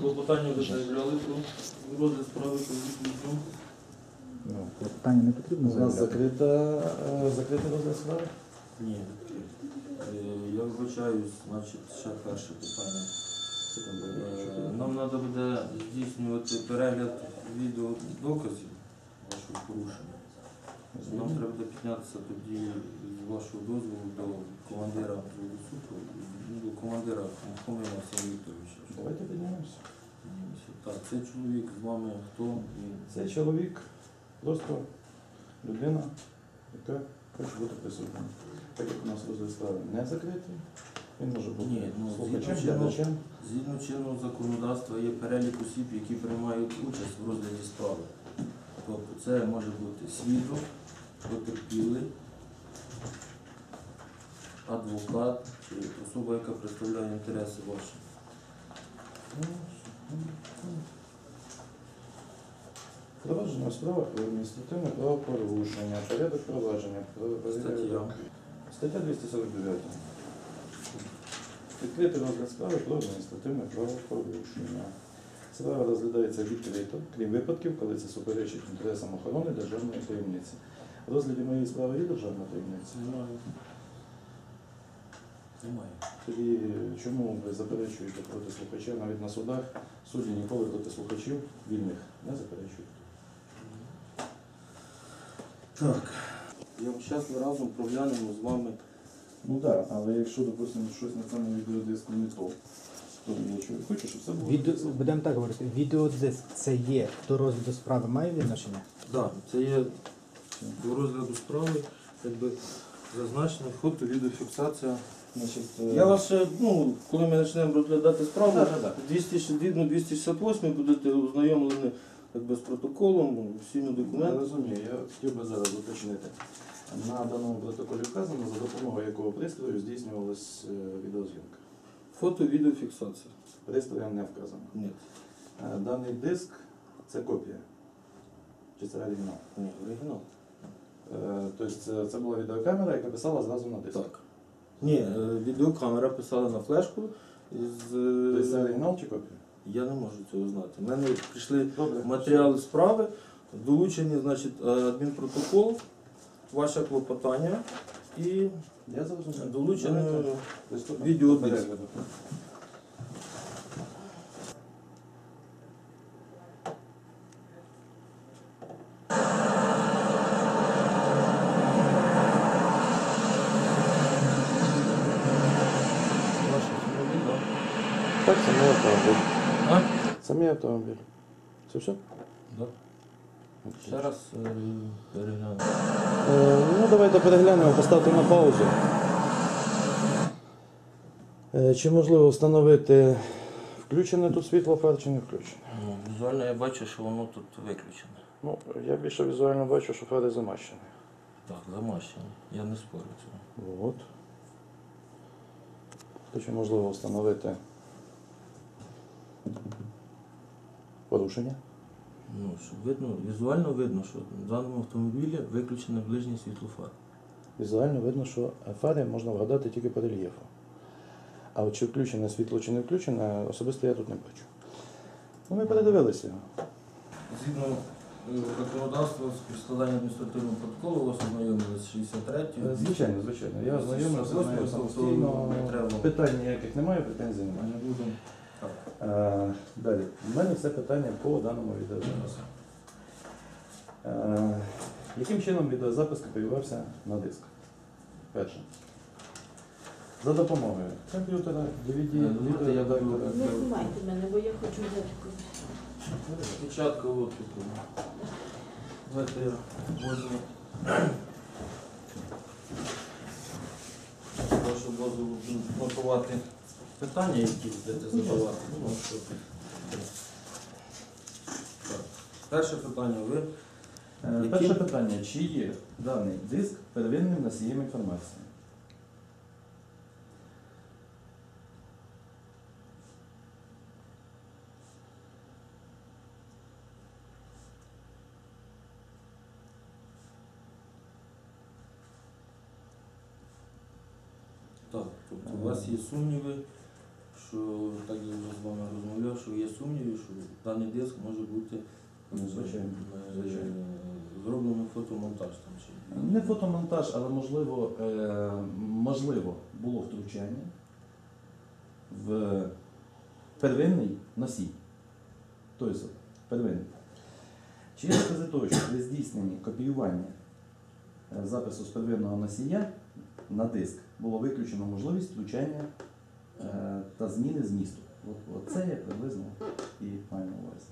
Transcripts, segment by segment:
Клопотання вже заявляли про розгляд справи про. Ну, питання не потрібно У нас заявляти. закрита, е, закритий розгляд справи? Ні. Е, Я вибачаюсь, значить, ще перше питання. Е, Нам треба буде здійснювати перегляд відео доказів вашого порушення. Нам треба буде піднятися тоді з вашого дозволу до командира суду, до командира Мухомина Максима Вікторовича. Давайте піднімемося. Так, цей чоловік з вами хто? Цей чоловік просто людина, яка хоче бути присутня. Так як у нас розгляд справи не закритий, він може бути Ні, ну, слухачем, згідно глядачем. Згідно чинного законодавства є перелік осіб, які приймають участь в розгляді справи. Тобто це може бути свідок, потерпілий, адвокат чи особа, яка представляє інтереси ваші. Провадження у справах про адміністративне правопорушення, порядок провадження, про- Стаття. Стаття 249. Відкритий розгляд справи про адміністративне правопорушення. Справа розглядається відкрито, крім випадків, коли це суперечить інтересам охорони державної таємниці. В розгляді моєї справи є державна таємниця. Немає. Немає. Тоді чому ви заперечуєте проти слухача навіть на судах? Судді ніколи проти слухачів вільних не заперечують. Так. Я зараз ми разом проглянемо з вами. Ну так, але якщо, допустимо, щось на цьому відеодиску не то, то я чую, хочу, щоб це було. Відео, будемо так говорити, відеодиск це є до розгляду справи має відношення? Так, це є до розгляду справи, якби зазначено фото, відеофіксація. Значить, е, Я вас, ще, ну, коли ми почнемо розглядати справу, да, да. 200, 268 будете ознайомлені якби, з протоколом, всіми Я документами. розумію, я хотів би зараз уточнити. На даному протоколі вказано, за допомогою якого пристрою здійснювалась е, відеозйомка. Фото, відеофіксація. Пристроєм не вказано. Ні, Е, Даний диск це копія. Чи це оригінал? ні, оригінал. Е, Тобто це, була відеокамера, яка писала зразу на диск. Так. Ні, е, відеокамера писала на флешку. З... Тобто це оригінал чи копія? Я не можу цього знати. У мене прийшли Добре. матеріали справи, долучені, значить, адмінпротокол, ваше клопотання і Я долучено відеодиск. до перегляду. ваше самовідео. Так, мій автомобіль. А? Це автомобіль. Це все? Да. Ще раз е, перегляну. Е, ну, давайте переглянемо, поставте на паузу. Е, чи можливо встановити включене тут світло фар чи не включене? Ну, візуально я бачу, що воно тут виключене. Ну, я більше візуально бачу, що фари замащені. Так, замащене. Я не спорю цього. От. То чи можливо встановити порушення? Ну, щоб видно, візуально видно, що в даному автомобілі виключене ближнє світло фар. Візуально видно, що фари можна вгадати тільки по рельєфу. А от чи включене світло, чи не включене, особисто я тут не бачу. Ну, ми передивилися. Згідно е, законодавства з складання адміністративного протоколу, вас ознайомили з 63 Е, Звичайно, звичайно. Я ознайомився з нею самостійно. Питань ніяких немає, претензій немає. не будемо. Так. Е, Далі. У мене все питання по даному відеозапису. Е, Яким чином відеозапис копіювався на диск? Перше. За допомогою комп'ютера, DVD, Е, відеоредактора. Не знімайте мене, бо я хочу взяти. Печатка от тут. Давайте я возьму. Прошу дозволу готувати питання, які будете задавати. Ну, що. Так. Перше питання. Ви Е, Які- Перше питання. Чи є даний диск первинним носієм інформації? так, тобто у вас є сумніви, що так я вже з вами розмовляв, що є сумніви. даний диск може бути Ну, звичайно, е, звичайно. зроблено фотомонтаж там чи Не фотомонтаж, але можливо, е, можливо було втручання в первинний носій. Тобто первинний. Чи є докази того, що при здійсненні копіювання е, запису з первинного носія на диск було виключено можливість втручання е, та зміни змісту. От, от це я приблизно і маю на увазі.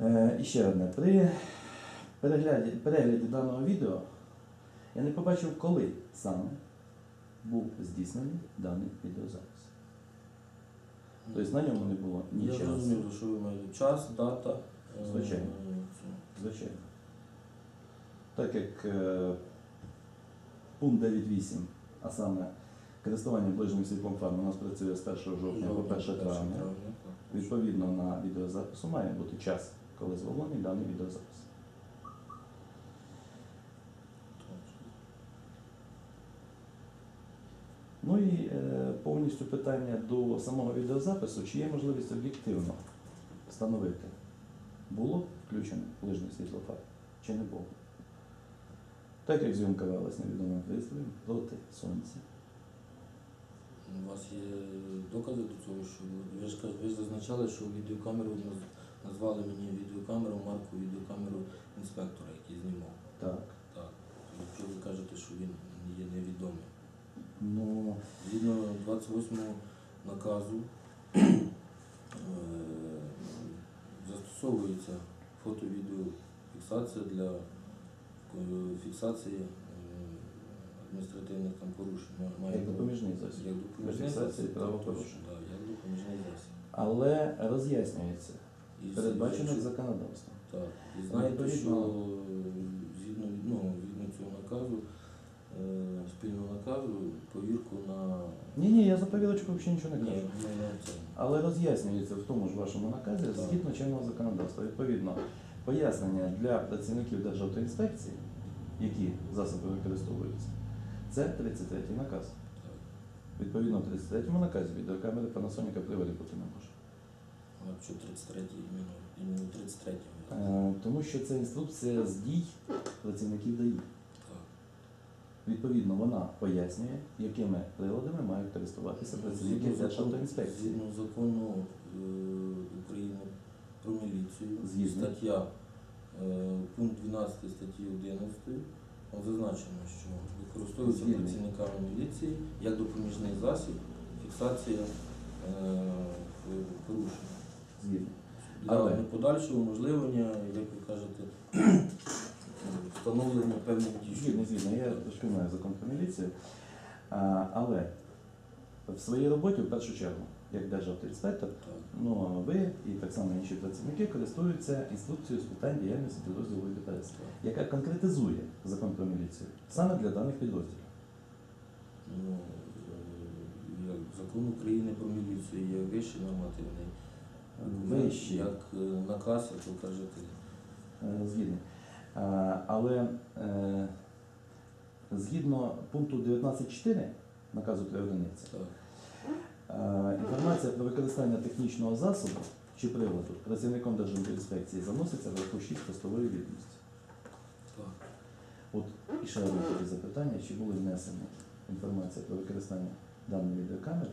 Е, і ще одне. При перегляді, перегляді даного відео я не побачив, коли саме був здійснений даний відеозапис. Тобто на ньому не було ні Я зрозумів, що ви маєте. Час, дата. е, Звичайно. Звичайно. Так як е, пункт 9.8, а саме користування ближнім світлом фар у нас працює з 1 жовтня по 1 травня. Відповідно на відеозапису має бути час, коли зловлений даний відеозапис. Ну і е, повністю питання до самого відеозапису, чи є можливість об'єктивно встановити, було включене ближнє світло фар, чи не було. Так як зйомка велась невідомим пристроєм проти сонця. У вас є докази до цього, що ви ж ви ж зазначали, що відеокамеру назвали мені відеокамеру, марку відеокамеру інспектора, який знімав. Так. Так. Якщо ви кажете, що він є невідомий. Ну, Згідно 28 наказу е, застосовується фото-відеофіксація для е, фіксації адміністративних там порушень. Має- має як допоміжний засіб. Як допоміжний фіксації засіб, правопорушень. так, як допоміжний засіб. Але роз'яснюється, І передбачено з- законодавством. Так. І знаєте, що Відповідно- е, згідно, ну, згідно цього наказу, е, спільного наказу, повірку на Ні, ні, я за повірочку взагалі нічого не Ні, кажу. не на це. Але роз'яснюється в тому ж вашому наказі Так. згідно чинного законодавства. Відповідно, пояснення для працівників Державтоінспекції, які засоби використовуються, це 33 наказ. Відповідно, в 33 наказі відеокамери Panasonic апріорі бути не може. А що 33 іменно, іменно 33 Е, Тому що це інструкція з дій працівників ДАІ. Відповідно, вона пояснює, якими приладами мають користуватися працівники Державтоінспекції. Згідно закону е, України про міліцію, Згідно. стаття, е, пункт 12 статті 11, там зазначено, що використовується працівниками міліції як допоміжний засіб фіксація е, порушення. Для Але- подальшого уможливлення, як ви кажете, встановлення певних дій. Згідно, згідно, я розумію закон про міліцію. Але в своїй роботі, в першу чергу, як державтоінспектор, ну, ви і так само інші працівники користуються інструкцією з питань діяльності підрозділу ДПС, яка конкретизує закон про міліцію саме для даних підрозділів. Ну, е, закон України про міліцію є вищий нормативний. документ, Вищий. Як е, наказ, як ви кажете. Е, Згідно. Е, Але е, згідно пункту 19.4 наказу три одиниці. Е, Інформація про використання технічного засобу чи приладу працівником Держінспекції заноситься в раху 6 постової відомості. От і ще одне таке запитання, чи були внесені інформація про використання даної відеокамери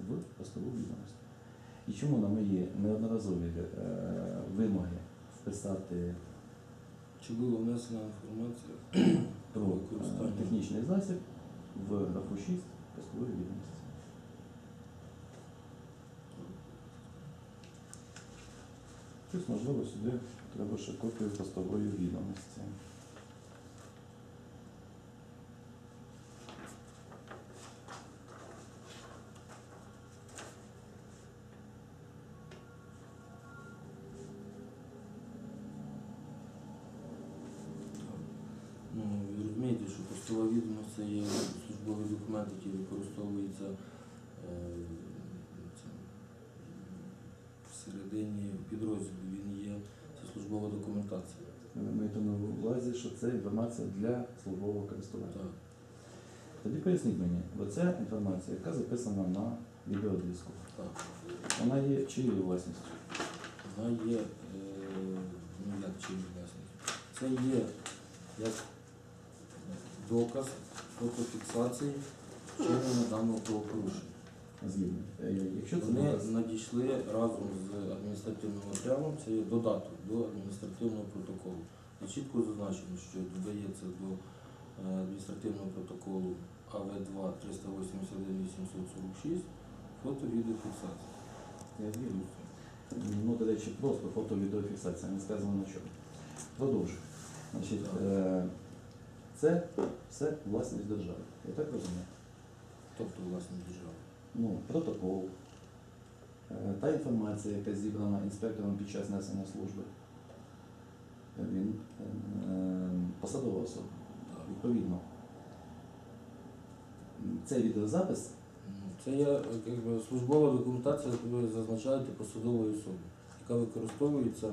в постову відомість. І чому на мої неодноразові е, вимоги вписати Чи була внесена інформація? Е, технічний засіб в графу 6 постової відомості? Тобто, можливо, сюди треба ще копію постової відомості. Ну, ви що відомість це є службовий документ, який використовується е, всередині підрозділу. Він є це службова документація. Ви маєте на увазі, що це інформація для службового користування. Так. Тоді поясніть мені, бо ця інформація, яка записана на відеодиску, Так. вона є чиєю власністю? Вона є, е, ну як чи власник. Це є як доказ фотофіксації вчинення даного правопорушення. Е, Якщо це Вони доказ, надійшли разом з адміністративним матеріалом, це є додаток до адміністративного протоколу. І чітко зазначено, що додається до е, адміністративного протоколу АВ2 381 846 фото-відеофіксація. я вірю. Ну, до речі, просто фото-відеофіксація, не сказано на чому. Продовжую. Значить, е, це все власність держави. Я так розумію. Тобто власне держава. Ну, протокол, е, та інформація, яка зібрана інспектором під час несення служби. Він е, посадова особа. Відповідно. Цей відеозапис Ну, Це є службова документація, яку ви зазначаєте посадової особи, яка використовується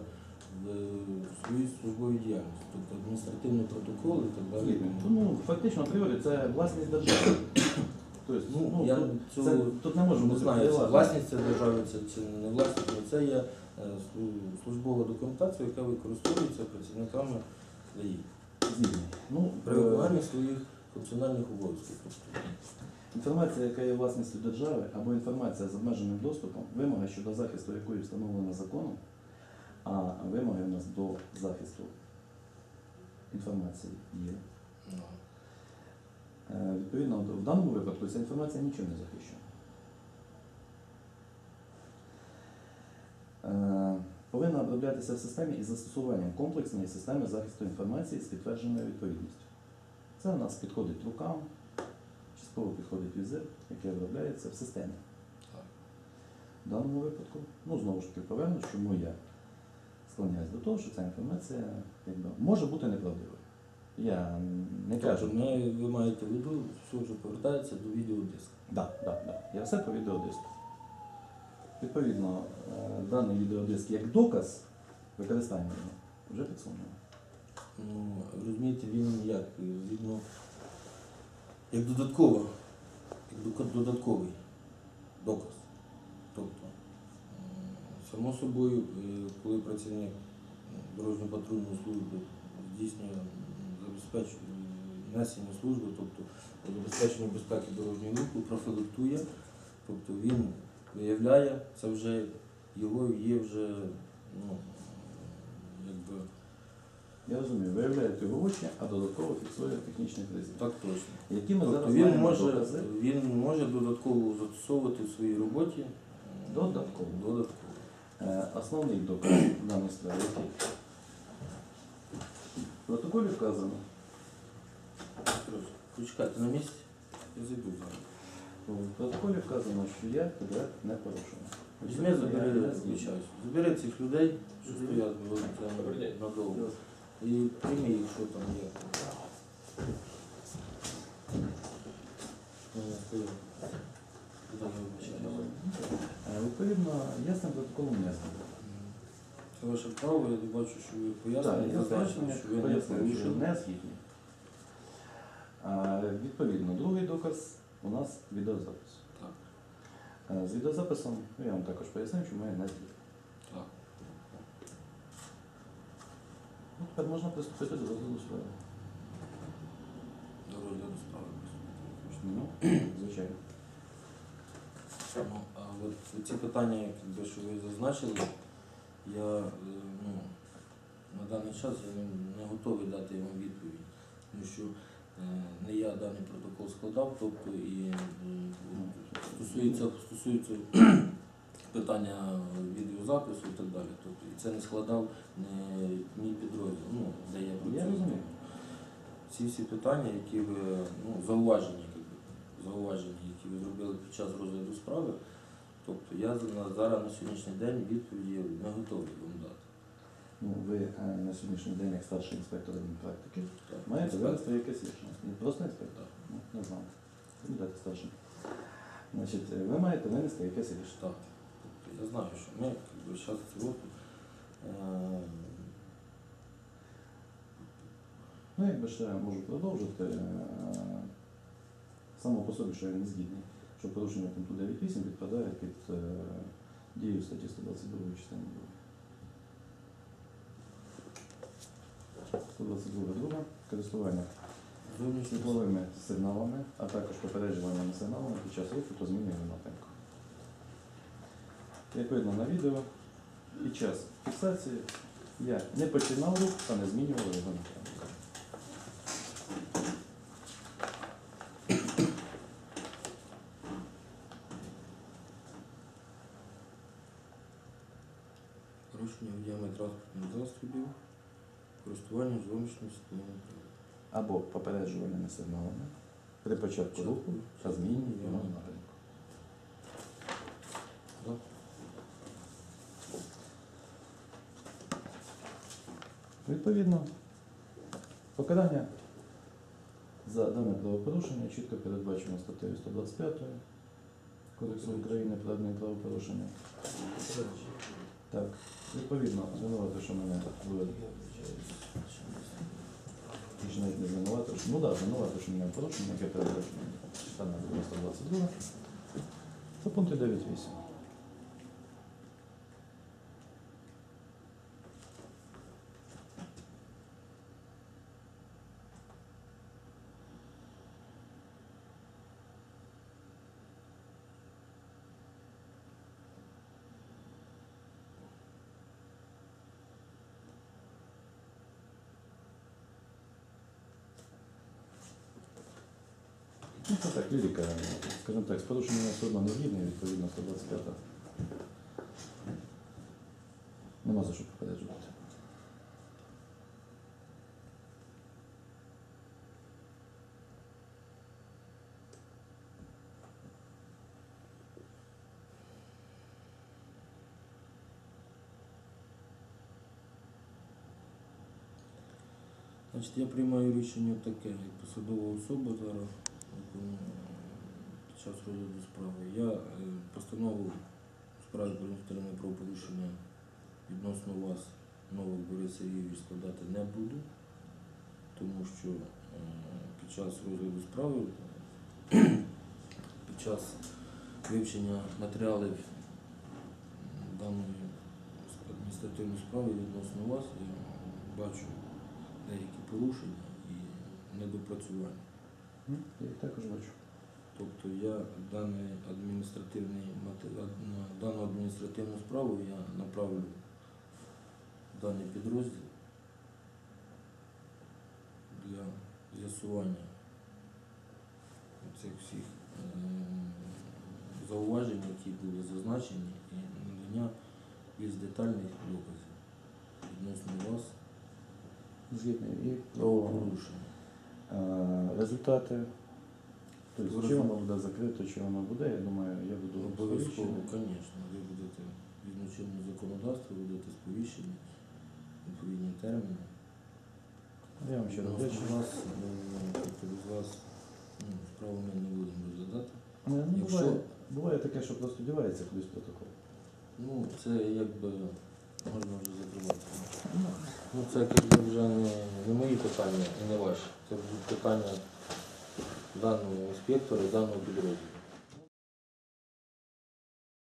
своїй службовій діяльності, тобто адміністративний протокол і так далі. ну, фактично апріорі це власність держави. Тобто, Ну, ну, я тут, цю це, тут не може не знаю, це власність це держави, це чи не власність, але це є е, службова документація, яка використовується працівниками ДАІ Ну, при е, виконанні своїх функціональних обов'язків. Тобто, Інформація, яка є власністю держави, або інформація з обмеженим доступом, вимоги щодо захисту якої встановлена законом, а вимоги у нас до захисту інформації є. ну, Е, Відповідно, в даному випадку ця інформація нічим не захищена. Повинна оброблятися в системі із застосуванням комплексної системи захисту інформації з підтвердженою відповідністю. Це у нас підходить рукам, частково підходить візит, який обробляється в системі. В даному випадку, ну знову ж таки повернусь, чому я склоняюсь до того, що ця інформація якби, може бути неправдивою. Я не кажу. Тобто, ми, ви маєте в виду, все вже повертається до відеодиска. Так, так, так. Я все по відеодиску. Відповідно, е, даний відеодиск як доказ використання його вже підсумовано. Ну, розумієте, він як, відно, як додатково, як додатковий доказ. Само собою, е, коли працівник дорожньо-патрульної служби здійснює е, несення служби, тобто по забезпеченню безпеки дорожнього руху, профілактує, тобто він виявляє, це вже його є вже, ну, якби. Я розумію, виявляєте очі, а додатково фіксує технічний призвід. Так точно. Які ми Тобто зараз він може, докази? він може додатково застосовувати в своїй роботі. Додатково. Додатково. Е, Основний доказ даної справи який? В протоколі вказано. Петро, Почекайте на місці, я зайду зараз. В протоколі вказано, що я тебе не порушую. Візьми, забери, вибачаюсь. Забери цих людей, що стоять бо Добрий це день. надовго. І прийми їх, що там є. Е, стоять. Е, Відповідно, я з цим протоколом не згоден. Це ваше право, я бачу, що ви зазначили, що ви не пояснюю, що порушили. не згідні. Відповідно, другий доказ у нас відеозапис. Так, Е, З відеозаписом ну, я вам також поясню, чому я не згідний. так. Ну, Тепер можна приступити до розгляду справи. До розгляду справи. Ну, звичайно. Ну, а от ці питання, якби, що ви зазначили, я е, ну, на даний час я не, не готовий дати вам відповідь, тому що е, не я даний протокол складав, тобто і м, стосується, стосується питання відеозапису і так далі. Тобто, і це не складав не мій підрозділ, ну, де я працюю. розумію. Ці всі питання, які ви, ну, зауваження, якби, зауваження, які ви зробили під час розгляду справи, тобто я зараз на сьогоднішній день відповіді не готовий вам дати. Ну, ви е, на сьогоднішній день, як старший інспектор практики, Так, маєте винести якесь рішення. Не просто інспектор, ну, не знаю. Кандидат старший. Значить, е, ви маєте винести якесь рішення. так. Тобто я знаю, що ми зараз цього. Е, Ну, якби ще можу продовжити. е, само по собі, що він не згідний, що порушення пункту 9.8 підпадає під е, дію статті 122 частини 2. 122 друга. Користування світловими сигналами, а також попереджуваними сигналами під час руху та зміни напрямку. Як видно на відео, під час фіксації я не починав рух та не змінював його напрямку. Світловим приладом. Або попереджувальними сигналами при початку руху та зміні його напрямку. Відповідно, покарання за дане правопорушення чітко передбачено статтею 125 Кодексу України про адмінправопорушення. Так, відповідно, звинувати, що мене ви ж навіть не звинувати, що ну так, звинувати, що мене порушення, яке передбачено стане 122. Це пункти 9.8. це так, лірика, скажімо так, з порушенням одно не згідний, відповідно 125. Нема за що попереджувати. Значить, я приймаю рішення таке, як посадова особа зараз під час розгляду справи. Я е, постанову справі про адміністративне правопорушення відносно вас, нових Борис Сергійович, складати не буду, тому що е, під час розгляду справи, під час вивчення матеріалів даної адміністративної справи відносно вас я бачу деякі порушення і недопрацювання. Я їх також бачу. Тобто я даний адміністративний дану адміністративну справу я направлю в даний підрозділ для з'ясування цих всіх ем, зауважень, які були зазначені, і надання більш детальних доказів відносно вас Згідний. І про порушення. Е, результати. Тобто, чи воно буде закрито, чи воно буде, я думаю, я буду Обов'язково, звісно, ви будете згідно чинного законодавства, будете сповіщені відповідні терміни. Я вам ще раз вдячний. вас, е, тобто вас ну, справу ми не будемо розглядати. Ну, Якщо- буває, буває таке, що просто дівається кудись протокол. Ну, це якби можна вже закривати. Ну, це якби вже не, не мої питання і не ваші. Це будуть питання даного інспектора даного підрозділу.